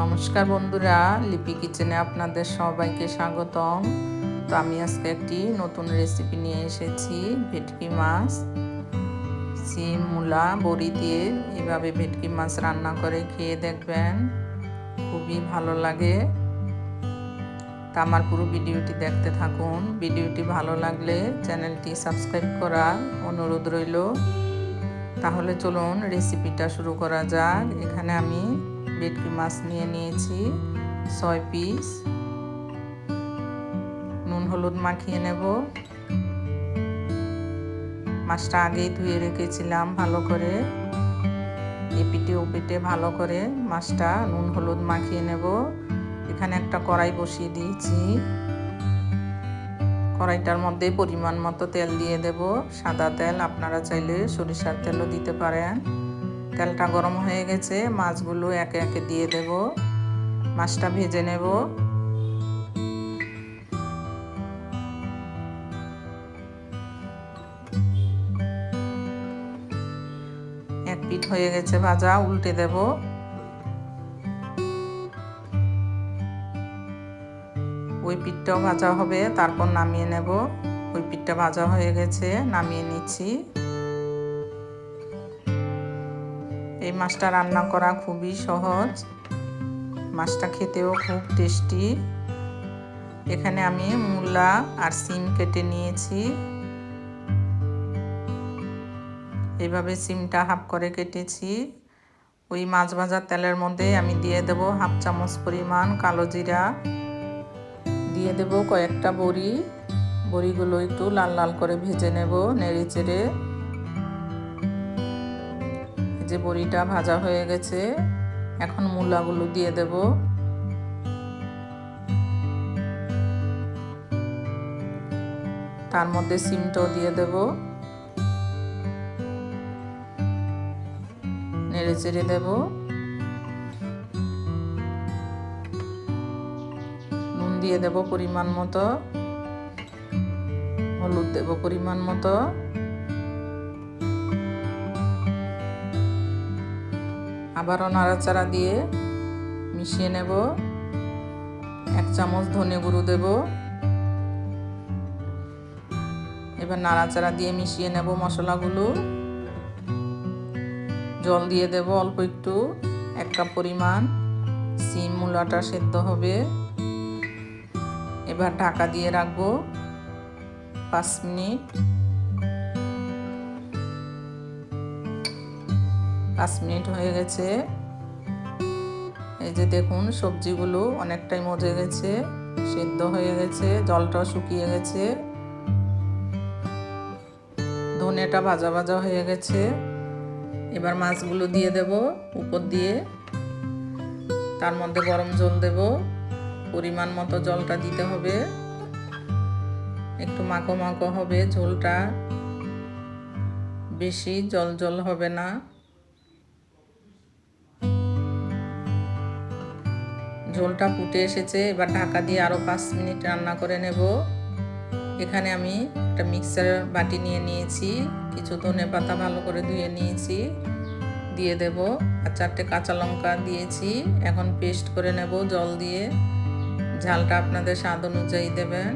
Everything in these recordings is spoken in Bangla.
নমস্কার বন্ধুরা, লিপি কিচেনে আপনাদের সবাইকে স্বাগতম। তো আমি আজকে একটি নতুন রেসিপি নিয়ে এসেছি, ভেটকি মাছ। সিম, মূলা, বড়ি দিয়ে এভাবে ভেটকি মাছ রান্না করে খেয়ে দেখবেন, খুবই ভালো লাগে। তা আমার পুরো ভিডিওটি দেখতে থাকুন। ভিডিওটি ভালো লাগলে চ্যানেলটি সাবস্ক্রাইব করার অনুরোধ রইল। তাহলে চলুন রেসিপিটা শুরু করা যাক। এখানে আমি ভেটকি মাছ নিয়ে নিয়েছি, ছয় পিস নুন হলুদ মাখিয়ে নেব। মাছটা আগেই ধুয়ে রেখেছিলাম ভালো করে। এপিটে ওপিটে ভালো করে মাছটা নুন হলুদ মাখিয়ে নেব। এখানে একটা কড়াই বসিয়ে দিয়েছি। কড়াইটার মধ্যে পরিমাণ মতো তেল দিয়ে দেব। সাদা তেল আপনারা চাইলে সরিষার তেলও দিতে পারেন। তেলটা গরম হয়ে গেছে, মাছগুলো একে একে দিয়ে দেব। মাছটা ভেজে নেব। এক পিঠ হয়ে গেছে ভাজা, উল্টে দেব। ওই পিঠটাও ভাজা হবে, তারপর নামিয়ে নেব। ওই পিঠটা ভাজা হয়ে গেছে, নামিয়ে নিচ্ছি। এই মাছটা রান্না করা খুবই সহজ। মাছটা খেতেও খুব টেস্টি। এখানে আমি মূলা আর সিম কেটে নিয়েছি। এইভাবে সিমটা হাফ করে কেটেছি। ওই মাছ ভাজার তেলের মধ্যে আমি দিয়ে দেব হাফ চামচ পরিমাণ কালো জিরা। দিয়ে দেব কয়েকটা বড়ি। বড়িগুলো একটু লাল লাল করে ভেজে নেব নেড়ে চেড়ে। যে বড়িটা ভাজা হয়ে গেছে, এখন মূলাগুলো দিয়ে দেব। তার মধ্যে সিমটাও দিয়ে দেব। নেড়ে চেড়ে দেব। নুন দিয়ে দেব পরিমাণ মতো। হলুদ দেব পরিমাণ মতো। আবারও নাড়াচাড়া দিয়ে মিশিয়ে নেব। এক চামচ ধনে গুঁড়ো দেব। এবার নাড়াচাড়া দিয়ে মিশিয়ে নেব মশলাগুলো। জল দিয়ে দেব অল্প একটু, এক কাপ পরিমাণ। সিম মূলাটা সেদ্ধ হবে। এবার ঢাকা দিয়ে রাখব পাঁচ মিনিট। পাঁচ মিনিট হয়ে গেছে। এই যে দেখুন, সবজিগুলো অনেকটাই মজে গেছে, সেদ্ধ হয়ে গেছে, জলটাও শুকিয়ে গেছে। ধনেটা ভাজা ভাজা হয়ে গেছে। এবার মাছগুলো দিয়ে দেব উপর দিয়ে। তার মধ্যে গরম জল দেব। পরিমাণ মতো জলটা দিতে হবে। একটু মাখো মাখো হবে ঝোলটা। বেশি জল জল হবে না। ঝোলটা ফুটে এসেছে। এবার ঢাকা দিয়ে আরও পাঁচ মিনিট রান্না করে নেব। এখানে আমি একটা মিক্সার বাটি নিয়ে নিয়েছি। কিছু ধনে পাতা ভালো করে ধুয়ে নিয়েছি, দিয়ে দেব। আর চারটে কাঁচা লঙ্কা দিয়েছি। এখন পেস্ট করে নেব জল দিয়ে। ঝালটা আপনাদের স্বাদ অনুযায়ী দেবেন।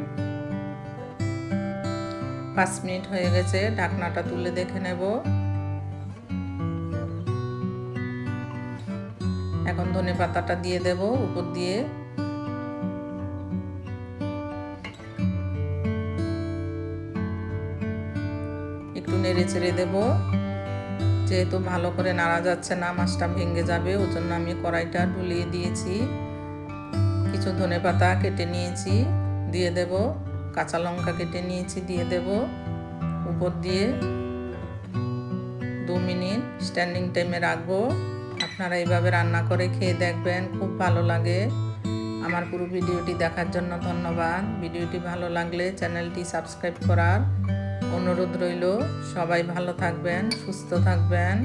পাঁচ মিনিট হয়ে গেছে, ঢাকনাটা তুলে দেখে নেব। এখন ধনে পাতাটা দিয়ে দেব উপর দিয়ে। একটু নেড়ে চেড়ে দেব। যেহেতু ভালো করে নাড়া যাচ্ছে না, মাছটা ভেঙে যাবে, ওর জন্য আমি কড়াইটা ঢুলিয়ে দিয়েছি। কিছু ধনে পাতা কেটে নিয়েছি, দিয়ে দেব। কাঁচা লঙ্কা কেটে নিয়েছি, দিয়ে দেব। উপর দিয়ে দু মিনিট স্ট্যান্ডিং টাইমে রাখব। আপনারা এইভাবে রান্না করে খেয়ে দেখবেন, খুব ভালো লাগে। আমার পুরো ভিডিওটি দেখার জন্য ধন্যবাদ। ভিডিওটি ভালো লাগলে চ্যানেলটি সাবস্ক্রাইব করার অনুরোধ রইল। সবাই ভালো থাকবেন, সুস্থ থাকবেন।